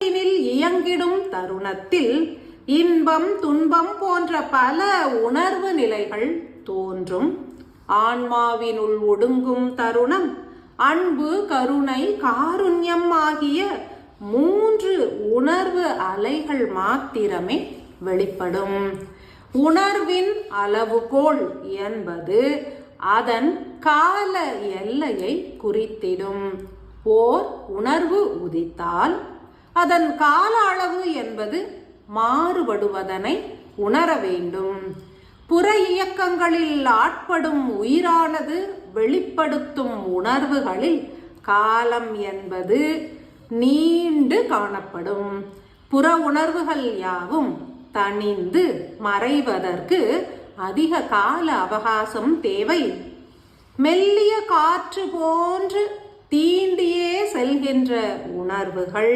இயங்கிடும் தருணத்தில் இன்பம் துன்பம் போன்ற பல உணர்வு நிலைகள் தோன்றும். ஆன்மாவினுள் ஒடுங்கும் தருணம் அன்பு கருணை காருண்யம் ஆகிய மூன்று உணர்வு அலைகள் மாத்திரமே வெளிப்படும். உணர்வின் அளவுகோல் என்பது அதன் கால எல்லையை குறித்திடும். ஓர் உணர்வு உதித்தால் அதன் கால அளவு என்பது மாறுபடுவதனை உணர வேண்டும். புற இயக்கங்களில் ஆட்படும் உயிரானது வெளிப்படுத்தும் உணர்வுகளில் காலம் என்பது நீண்டு காணப்படும். புற உணர்வுகள் யாவும் தணிந்து மறைவதற்கு அதிக கால அவகாசம் தேவை. மெல்லிய காற்று போன்று தீண்டியே செல்கின்ற உணர்வுகள்